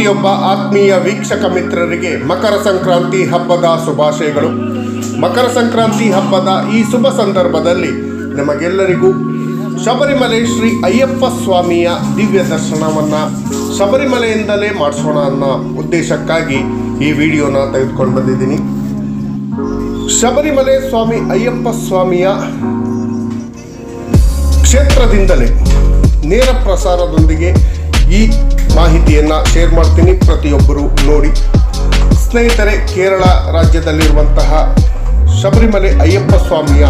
ಪ್ರತಿಯೊಬ್ಬ ಆತ್ಮೀಯ ವೀಕ್ಷಕ ಮಿತ್ರರಿಗೆ ಮಕರ ಸಂಕ್ರಾಂತಿ ಹಬ್ಬದ ಶುಭಾಶಯಗಳು. ಮಕರ ಸಂಕ್ರಾಂತಿ ಹಬ್ಬದ ಈ ಶುಭ ಸಂದರ್ಭದಲ್ಲಿ ನಮಗೆಲ್ಲರಿಗೂ ಶಬರಿಮಲೆ ಶ್ರೀ ಅಯ್ಯಪ್ಪ ಸ್ವಾಮಿಯ ದಿವ್ಯ ದರ್ಶನವನ್ನು ಶಬರಿಮಲೆಯಿಂದಲೇ ಮಾಡಿಸೋಣ ಅನ್ನೋ ಉದ್ದೇಶಕ್ಕಾಗಿ ಈ ವಿಡಿಯೋನ ತೆಗೆದುಕೊಂಡು ಬಂದಿದ್ದೀನಿ. ಶಬರಿಮಲೆ ಸ್ವಾಮಿ ಅಯ್ಯಪ್ಪ ಸ್ವಾಮಿಯ ಕ್ಷೇತ್ರದಿಂದಲೇ ನೇರ ಪ್ರಸಾರದೊಂದಿಗೆ ಈ ಮಾಹಿತಿಯನ್ನು ಶೇರ್ ಮಾಡ್ತೀನಿ ಪ್ರತಿಯೊಬ್ಬರು ನೋಡಿ. ಸ್ನೇಹಿತರೆ, ಕೇರಳ ರಾಜ್ಯದಲ್ಲಿರುವಂತಹ ಶಬರಿಮಲೆ ಅಯ್ಯಪ್ಪ ಸ್ವಾಮಿಯ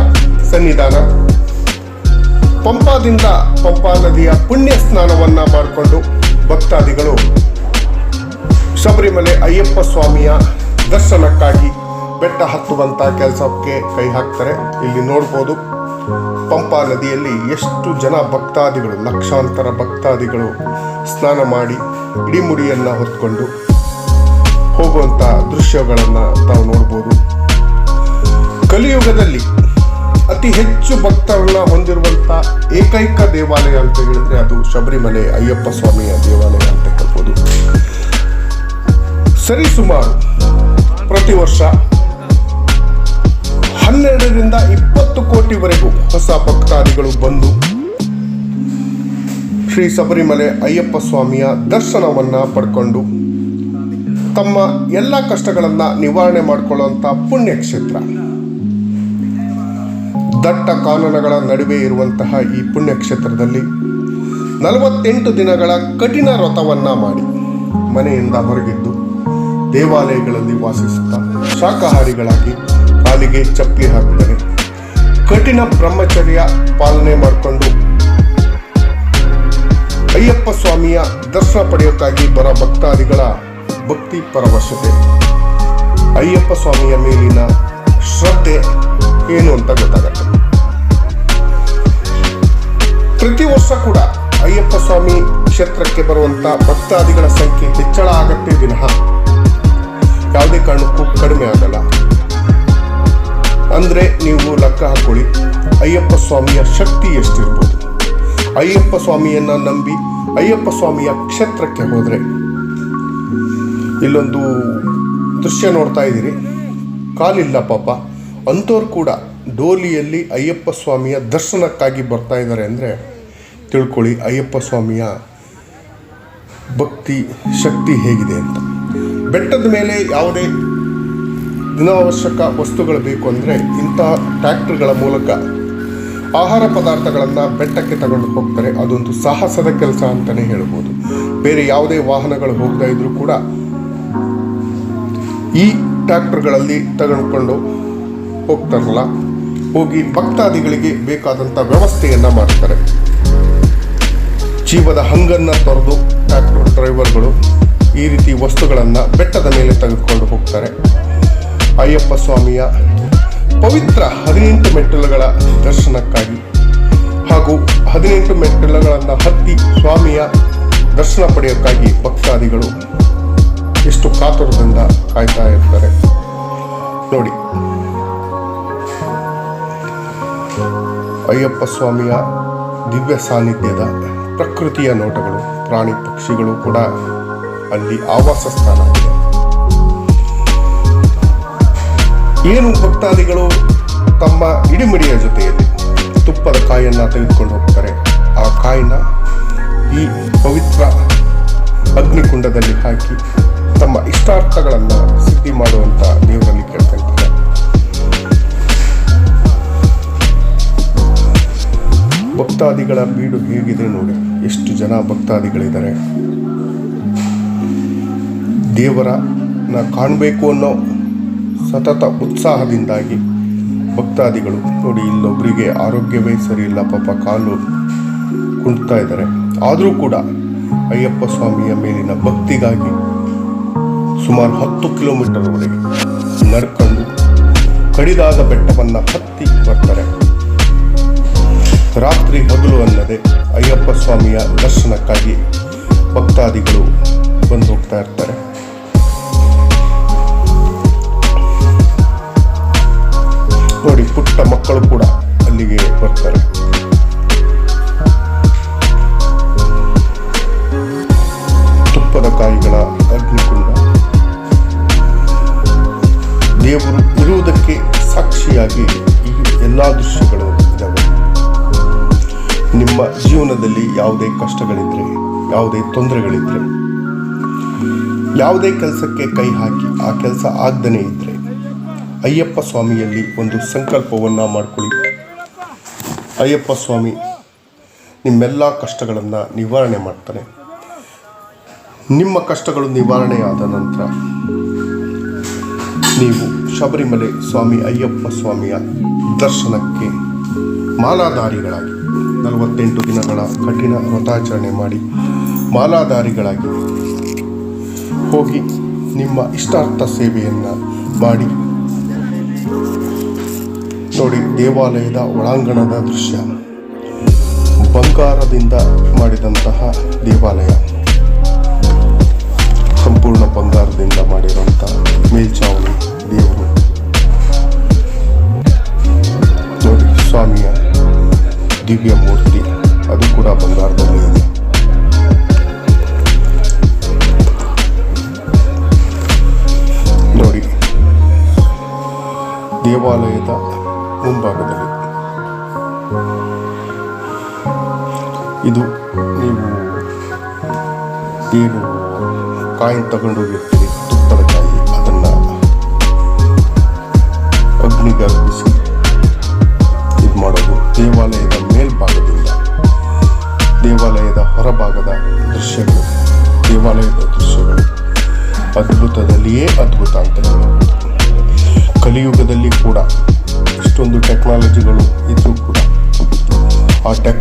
ಸನ್ನಿಧಾನ. ಪಂಪಾದಿಂದ ಪಂಪಾ ನದಿಯ ಪುಣ್ಯ ಸ್ನಾನವನ್ನು ಮಾಡಿಕೊಂಡು ಭಕ್ತಾದಿಗಳು ಶಬರಿಮಲೆ ಅಯ್ಯಪ್ಪ ಸ್ವಾಮಿಯ ದರ್ಶನಕ್ಕಾಗಿ ಬೆಟ್ಟ ಹತ್ತುವಂಥ ಕೆಲಸಕ್ಕೆ ಕೈ ಹಾಕ್ತಾರೆ. ಇಲ್ಲಿ ನೋಡ್ಬೋದು. ಪಂಪಾ ನದಿಯಲ್ಲಿ ಎಷ್ಟು ಜನ ಭಕ್ತಾದಿಗಳು, ಲಕ್ಷಾಂತರ ಭಕ್ತಾದಿಗಳು ಸ್ನಾನ ಮಾಡಿ ಇಡಿಮುಡಿಯನ್ನು ಹೊತ್ಕೊಂಡು ಹೋಗುವಂಥ ದೃಶ್ಯಗಳನ್ನು ತಾವು ನೋಡ್ಬೋದು. ಕಲಿಯುಗದಲ್ಲಿ ಅತಿ ಹೆಚ್ಚು ಭಕ್ತರನ್ನ ಹೊಂದಿರುವಂಥ ಏಕೈಕ ದೇವಾಲಯ ಅಂತ ಹೇಳಿದ್ರೆ ಅದು ಶಬರಿಮಲೆ ಅಯ್ಯಪ್ಪ ಸ್ವಾಮಿಯ ದೇವಾಲಯ ಅಂತ ಹೇಳ್ಬೋದು. ಸರಿಸುಮಾರು ಪ್ರತಿ ವರ್ಷ ಹನ್ನೆರಡರಿಂದ ಇಪ್ಪತ್ತು ಕೋಟಿವರೆಗೂ ಹೊಸ ಭಕ್ತಾದಿಗಳು ಬಂದು ಶ್ರೀ ಶಬರಿಮಲೆ ಅಯ್ಯಪ್ಪ ಸ್ವಾಮಿಯ ದರ್ಶನವನ್ನ ಪಡ್ಕೊಂಡು ತಮ್ಮ ಎಲ್ಲ ಕಷ್ಟಗಳನ್ನು ನಿವಾರಣೆ ಮಾಡಿಕೊಳ್ಳುವಂಥ ಪುಣ್ಯಕ್ಷೇತ್ರ. ದಟ್ಟ ಕಾನನಗಳ ನಡುವೆ ಇರುವಂತಹ ಈ ಪುಣ್ಯಕ್ಷೇತ್ರದಲ್ಲಿ ನಲವತ್ತೆಂಟು ದಿನಗಳ ಕಠಿಣ ವ್ರತವನ್ನು ಮಾಡಿ ಮನೆಯಿಂದ ಹೊರಗಿದ್ದು ದೇವಾಲಯಗಳಲ್ಲಿ ವಾಸಿಸುತ್ತಾ ಶಾಖಾಹಾರಿಗಳಾಗಿ ಕಾಲಿಗೆ ಚಪ್ಪಲಿ ಹಾಕ್ತಾರೆ ಕಠಿಣ ಬ್ರಹ್ಮಚರ್ಯ ಪಾಲನೆ ಮಾಡಿಕೊಂಡು ಅಯ್ಯಪ್ಪ ಸ್ವಾಮಿಯ ದರ್ಶನ ಪಡೆಯೋಕ್ಕಾಗಿ ಬರೋ ಭಕ್ತಾದಿಗಳ ಭಕ್ತಿ ಪರವಶತೆ. ಅಯ್ಯಪ್ಪ ಸ್ವಾಮಿಯ ಮೇಲಿನ ಶ್ರದ್ಧೆ ಏನು ಅಂತ ಗೊತ್ತಾಗತ್ತೆ. ಪ್ರತಿ ವರ್ಷ ಕೂಡ ಅಯ್ಯಪ್ಪ ಸ್ವಾಮಿ ಕ್ಷೇತ್ರಕ್ಕೆ ಬರುವಂತ ಭಕ್ತಾದಿಗಳ ಸಂಖ್ಯೆ ಹೆಚ್ಚಳ ಆಗತ್ತೆ ವಿನಃ. ಯಾವುದೇ ಕಾರಣಕ್ಕೂ ಕಡಿಮೆ ಆಗಲ್ಲ. ಅಂದ್ರೆ ನೀವು ಲೆಕ್ಕ ಹಾಕೊಳ್ಳಿ. ಅಯ್ಯಪ್ಪ ಸ್ವಾಮಿಯ ಶಕ್ತಿ ಎಷ್ಟಿರ್ಬೋದು? ಅಯ್ಯಪ್ಪ ಸ್ವಾಮಿಯನ್ನು ನಂಬಿ ಅಯ್ಯಪ್ಪ ಸ್ವಾಮಿಯ ಕ್ಷೇತ್ರಕ್ಕೆ ಹೋದರೆ? ಇಲ್ಲೊಂದು ದೃಶ್ಯ ನೋಡ್ತಾ ಇದ್ದೀರಿ. ಕಾಲಿಲ್ಲ ಪಾಪ. ಅಂಥವ್ರು ಕೂಡ ಡೋಲಿಯಲ್ಲಿ ಅಯ್ಯಪ್ಪ ಸ್ವಾಮಿಯ ದರ್ಶನಕ್ಕಾಗಿ ಬರ್ತಾ ಇದ್ದಾರೆ ಅಂದರೆ ತಿಳ್ಕೊಳ್ಳಿ ಅಯ್ಯಪ್ಪ ಸ್ವಾಮಿಯ ಭಕ್ತಿ, ಶಕ್ತಿ ಹೇಗಿದೆ ಅಂತ. ಬೆಟ್ಟದ ಮೇಲೆ ಯಾವುದೇ ದಿನಾವಶ್ಯಕ ವಸ್ತುಗಳು ಬೇಕು ಅಂದರೆ ಇಂತಹ ಟ್ರ್ಯಾಕ್ಟರ್ಗಳ ಮೂಲಕ ಆಹಾರ ಪದಾರ್ಥಗಳನ್ನು ಬೆಟ್ಟಕ್ಕೆ ತಗೊಂಡು ಹೋಗ್ತಾರೆ. ಅದೊಂದು ಸಾಹಸದ ಕೆಲಸ ಅಂತಲೇ ಹೇಳ್ಬೋದು. ಬೇರೆ ಯಾವುದೇ ವಾಹನಗಳು ಹೋಗ್ತಾ ಇದ್ರೂ ಕೂಡ ಈ ಟ್ರ್ಯಾಕ್ಟರ್ಗಳಲ್ಲಿ ತಗೊಂಡುಕೊಂಡು ಹೋಗ್ತಾರಲ್ಲ, ಹೋಗಿ ಭಕ್ತಾದಿಗಳಿಗೆ ಬೇಕಾದಂಥ ವ್ಯವಸ್ಥೆಯನ್ನು ಮಾಡ್ತಾರೆ. ಜೀವದ ಹಂಗನ್ನು ತೊರೆದು ಟ್ರ್ಯಾಕ್ಟರ್ ಡ್ರೈವರ್ಗಳು ಈ ರೀತಿ ವಸ್ತುಗಳನ್ನು ಬೆಟ್ಟದ ಮೇಲೆ ತೆಗೆದುಕೊಂಡು ಹೋಗ್ತಾರೆ. ಅಯ್ಯಪ್ಪ ಸ್ವಾಮಿಯ ಪವಿತ್ರ ಹದಿನೆಂಟು ಮೆಟ್ಟಿಲುಗಳ ದರ್ಶನಕ್ಕಾಗಿ ಹಾಗೂ ಹದಿನೆಂಟು ಮೆಟ್ಟಿಲುಗಳನ್ನು ಹತ್ತಿ ಸ್ವಾಮಿಯ ದರ್ಶನ ಪಡೆಯೋಕ್ಕಾಗಿ ಭಕ್ತಾದಿಗಳು ಎಷ್ಟು ಕಾತುರದಿಂದ ಕಾಯ್ತಾ ಇರ್ತಾರೆ. ನೋಡಿ. ಅಯ್ಯಪ್ಪ ಸ್ವಾಮಿಯ ದಿವ್ಯ ಸಾನ್ನಿಧ್ಯದ ಪ್ರಕೃತಿಯ ನೋಟಗಳು, ಪ್ರಾಣಿ ಪಕ್ಷಿಗಳು ಕೂಡ ಅಲ್ಲಿ ಆವಾಸ ಸ್ಥಾನ ಏನು ಭಕ್ತಾದಿಗಳು ತಮ್ಮ ಇಡಿಮಿಡಿಯ ಜೊತೆಯಲ್ಲಿ ತುಪ್ಪದ ಕಾಯನ್ನು ತೆಗೆದುಕೊಂಡು ಹೋಗ್ತಾರೆ, ಆ ಕಾಯಿನ ಈ ಪವಿತ್ರ ಅಗ್ನಿಕುಂಡದಲ್ಲಿ ಹಾಕಿ ತಮ್ಮ ಇಷ್ಟಾರ್ಥಗಳನ್ನು ಸಿದ್ಧಿ ಮಾಡುವಂಥ ದೇವರಲ್ಲಿ ಕೇಳ್ತಾ ಭಕ್ತಾದಿಗಳ ಬೀಡು ಹೇಗಿದೆ ನೋಡಿ, ಎಷ್ಟು ಜನ ಭಕ್ತಾದಿಗಳಿದ್ದಾರೆ. ದೇವರನ್ನ ಕಾಣಬೇಕು ಅನ್ನೋ ಸತತ ಉತ್ಸಾಹದಿಂದಾಗಿ ಭಕ್ತಾದಿಗಳು ನೋಡಿ ಇಲ್ಲೊಬ್ಬರಿಗೆ ಆರೋಗ್ಯವೇ ಸರಿ ಇಲ್ಲ ಪಾಪ ಕಾಲು ಕುಂಟ್ತಾ ಇದ್ದಾರೆ. ಆದರೂ ಕೂಡ ಅಯ್ಯಪ್ಪ ಸ್ವಾಮಿಯ ಮೇಲಿನ ಭಕ್ತಿಗಾಗಿ ಸುಮಾರು ಹತ್ತು ಕಿಲೋಮೀಟರ್ವರೆಗೆ ನಡ್ಕೊಂಡು ಕಡಿದಾದ ಬೆಟ್ಟವನ್ನು ಹತ್ತಿ ಬರ್ತಾರೆ. ರಾತ್ರಿ ಹಗಲು ಅನ್ನದೆ ಅಯ್ಯಪ್ಪ ಸ್ವಾಮಿಯ ದರ್ಶನಕ್ಕಾಗಿ ಭಕ್ತಾದಿಗಳು ಬಂದು ಹೋಗ್ತಾ ಇರ್ತಾರೆ. ಪುಟ್ಟ ಮಕ್ಕಳು ಕೂಡ ಅಲ್ಲಿಗೆ ಬರ್ತಾರೆ. ತುಪ್ಪದ ಕಾಯಿಗಳ ಅಗ್ನಿಕುಂಡ ದೇವರು ಇರುವುದಕ್ಕೆ ಸಾಕ್ಷಿಯಾಗಿ ಈ ಎಲ್ಲ ದೃಶ್ಯಗಳು ಇದ್ದಾವೆ ನಿಮ್ಮ ಜೀವನದಲ್ಲಿ ಯಾವುದೇ ಕಷ್ಟಗಳಿದ್ರೆ, ಯಾವುದೇ ತೊಂದರೆಗಳಿದ್ರೆ, ಯಾವುದೇ ಕೆಲಸಕ್ಕೆ ಕೈ ಹಾಕಿ ಆ ಕೆಲಸ ಆಗ್ದನೇ ಇದ್ರೆ ಅಯ್ಯಪ್ಪ ಸ್ವಾಮಿಯಲ್ಲಿ ಒಂದು ಸಂಕಲ್ಪವನ್ನು ಮಾಡಿಕೊಳ್ಳಿ. ಅಯ್ಯಪ್ಪ ಸ್ವಾಮಿ ನಿಮ್ಮೆಲ್ಲ ಕಷ್ಟಗಳನ್ನು ನಿವಾರಣೆ ಮಾಡ್ತಾನೆ ನಿಮ್ಮ ಕಷ್ಟಗಳು ನಿವಾರಣೆಯಾದ ನಂತರ ನೀವು ಶಬರಿಮಲೆ ಸ್ವಾಮಿ ಅಯ್ಯಪ್ಪ ಸ್ವಾಮಿಯ ದರ್ಶನಕ್ಕೆ ಮಾಲಾಧಾರಿಗಳಾಗಿ ನಲವತ್ತೆಂಟು ದಿನಗಳ ಕಠಿಣ ವ್ರತಾಚರಣೆ ಮಾಡಿ ಮಾಲಾಧಾರಿಗಳಾಗಿ ಹೋಗಿ ನಿಮ್ಮ ಇಷ್ಟಾರ್ಥ ಸೇವೆಯನ್ನು ಮಾಡಿ ನೋಡಿ ದೇವಾಲಯದ ಒಳಾಂಗಣದ ದೃಶ್ಯ. ಬಂಗಾರದಿಂದ ಮಾಡಿದಂತಹ ದೇವಾಲಯ. ದೇವಾಲಯದ ಮುಂಭಾಗದಲ್ಲಿ. ಇದು ನೀವು ಏನು ಕಾಯಿನ್ ತಗೊಂಡೋಗಿರ್ತೀರಿ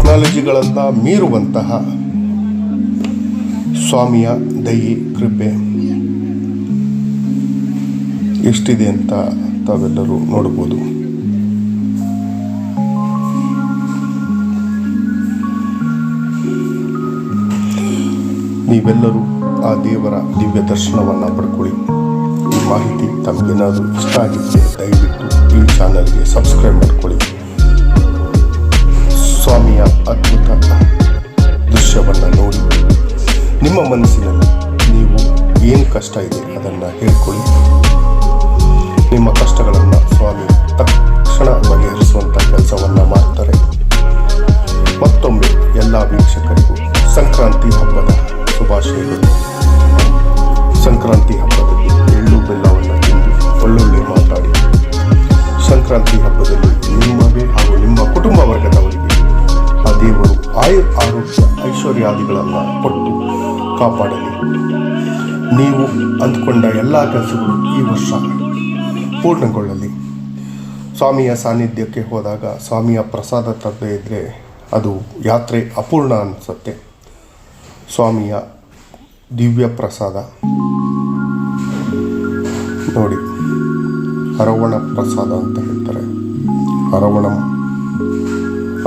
ಟೆಕ್ನಾಲಜಿಗಳನ್ನು ಮೀರುವಂತಹ ಸ್ವಾಮಿಯ ದಯಿ, ಕೃಪೆ ಎಷ್ಟಿದೆ ಅಂತ ತಾವೆಲ್ಲರೂ ನೋಡ್ಬೋದು ನೀವೆಲ್ಲರೂ ಆ ದೇವರ ದಿವ್ಯ ದರ್ಶನವನ್ನು ಪಡ್ಕೊಳ್ಳಿ. ಈ ಮಾಹಿತಿ ತಮಗೇನಾದರೂ ಇಷ್ಟ ಆಗಿದ್ದರೆ ದಯವಿಟ್ಟು ಈ ಚಾನಲ್ಗೆ ಸಬ್ಸ್ಕ್ರೈಬ್ ಮಾಡ್ಕೊಳ್ಳಿ. ಸ್ವಾಮಿಯ ಅದ್ಭುತ ದೃಶ್ಯವನ್ನು ನೋಡಿ ನಿಮ್ಮ ಮನಸ್ಸಿನಲ್ಲಿ ನೀವು ಏನು ಕಷ್ಟ ಇದೆ ಅದನ್ನು ಹೇಳ್ಕೊಳ್ಳಿ. ನಿಮ್ಮ ಕಷ್ಟಗಳನ್ನು ಸ್ವಾಮಿ ತಕ್ಷಣ ಬಗೆಹರಿಸುವಂಥ ಕೆಲಸವನ್ನು ಮಾಡ್ತಾರೆ. ಮತ್ತೊಮ್ಮೆ ಎಲ್ಲ ವೀಕ್ಷಕರಿಗೂ ಸಂಕ್ರಾಂತಿ ಹಬ್ಬದ ಶುಭಾಶಯಗಳು. ಸಂಕ್ರಾಂತಿ ಹಬ್ಬದಲ್ಲಿ ಎಳ್ಳು ಬೆಲ್ಲವನ್ನು ತಿಂದು ಒಳ್ಳೊಳ್ಳೆ ಮಾತಾಡಿ. ಸಂಕ್ರಾಂತಿ ಹಬ್ಬದಲ್ಲಿ ಆಯು ಆರೋಗ್ಯ ಐಶ್ವರ್ಯಾದಿಗಳನ್ನು ಕೊಟ್ಟು ಕಾಪಾಡಲಿ. ನೀವು ಅಂದುಕೊಂಡ ಎಲ್ಲ ಕೆಲಸಗಳು ಈ ವರ್ಷ ಪೂರ್ಣಗೊಳ್ಳಲಿ. ಸ್ವಾಮಿಯ ಸಾನ್ನಿಧ್ಯಕ್ಕೆ ಹೋದಾಗ ಸ್ವಾಮಿಯ ಪ್ರಸಾದ ತರದೇ ಇದ್ದರೆ ಅದು ಯಾತ್ರೆ ಅಪೂರ್ಣ ಅನಿಸುತ್ತೆ. ಸ್ವಾಮಿಯ ದಿವ್ಯ ಪ್ರಸಾದ. ನೋಡಿ ಅರವಣ ಪ್ರಸಾದ ಅಂತ ಹೇಳ್ತಾರೆ. ಅರವಣಂ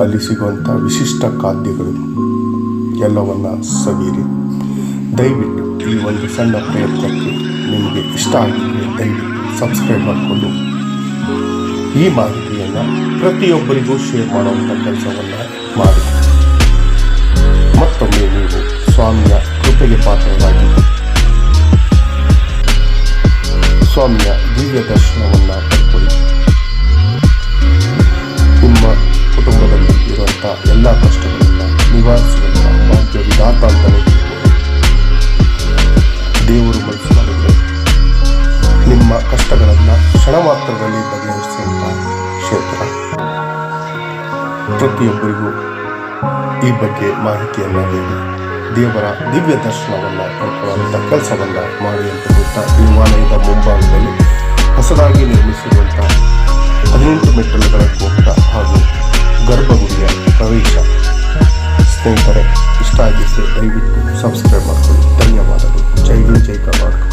ಅಲ್ಲಿ ಸಿಗುವಂಥ ವಿಶಿಷ್ಟ ಖಾದ್ಯಗಳು. ಎಲ್ಲವನ್ನ ಸವಿಯಿರಿ ದಯವಿಟ್ಟು ಈ ಒಂದು ಸಣ್ಣ ಪ್ರಯತ್ನಕ್ಕೆ ನಿಮಗೆ ಇಷ್ಟ ಆಗಿದ್ದರೆ ದಯವಿಟ್ಟು ಸಬ್ಸ್ಕ್ರೈಬ್ ಮಾಡಿಕೊಂಡು. ಈ ಮಾಹಿತಿಯನ್ನು ಪ್ರತಿಯೊಬ್ಬರಿಗೂ ಶೇರ್ ಮಾಡುವಂಥ ಕೆಲಸವನ್ನು ಮಾಡಿ. ಮತ್ತೊಮ್ಮೆ ನೀವು ಸ್ವಾಮಿಯ ಕೃಪೆಗೆ ಪಾತ್ರವಾಗಿ ಸ್ವಾಮಿಯ ದಿವ್ಯ ದರ್ಶನವನ್ನು ಇರುವಂಥ ಎಲ್ಲ ಕಷ್ಟಗಳನ್ನು ನಿವಾರಿಸುವಂಥ ಭಾಗ್ಯ ವಿಧಾತ ಅಂತಲೇ. ದೇವರು ಮನಸ್ಸು ಮಾಡಿದರೆ ನಿಮ್ಮ ಕಷ್ಟಗಳನ್ನು ಕ್ಷಣ ಮಾತ್ರದಲ್ಲಿ ಬಗೆಹರಿಸುವಂಥ ಕ್ಷೇತ್ರ. ಪ್ರತಿಯೊಬ್ಬರಿಗೂ ಈ ಬಗ್ಗೆ ಮಾಹಿತಿಯನ್ನು ನೀಡಿ. ದೇವರ ದಿವ್ಯ ದರ್ಶನವನ್ನು ಪಡ್ಕೊಳ್ಳುವಂಥ ಕೆಲಸವನ್ನು ಮಾಡಿ ಅಂತ ಹೇಳ್ತಾ ದೇವಾಲಯದ ಮುಂಭಾಗದಲ್ಲಿ ಹೊಸದಾಗಿ ನಿರ್ಮಿಸಿರುವಂಥ ಹದಿನೆಂಟು ಮೆಟ್ಟಲುಗಳ ಗೋಪುರ. ಗರ್ಭಗುಡಿಯ ಪ್ರವೇಶ ಸ್ನೇಹಿತರೆ ಇಷ್ಟ ಆಗಿದ್ದರೆ ದಯವಿಟ್ಟು ಸಬ್ಸ್ಕ್ರೈಬ್ ಮಾಡಿಕೊಳ್ಳಿ ಧನ್ಯವಾದಗಳು ಜೈ ಹಿಂದ್ ಜೈ ಕರ್ನಾಟಕ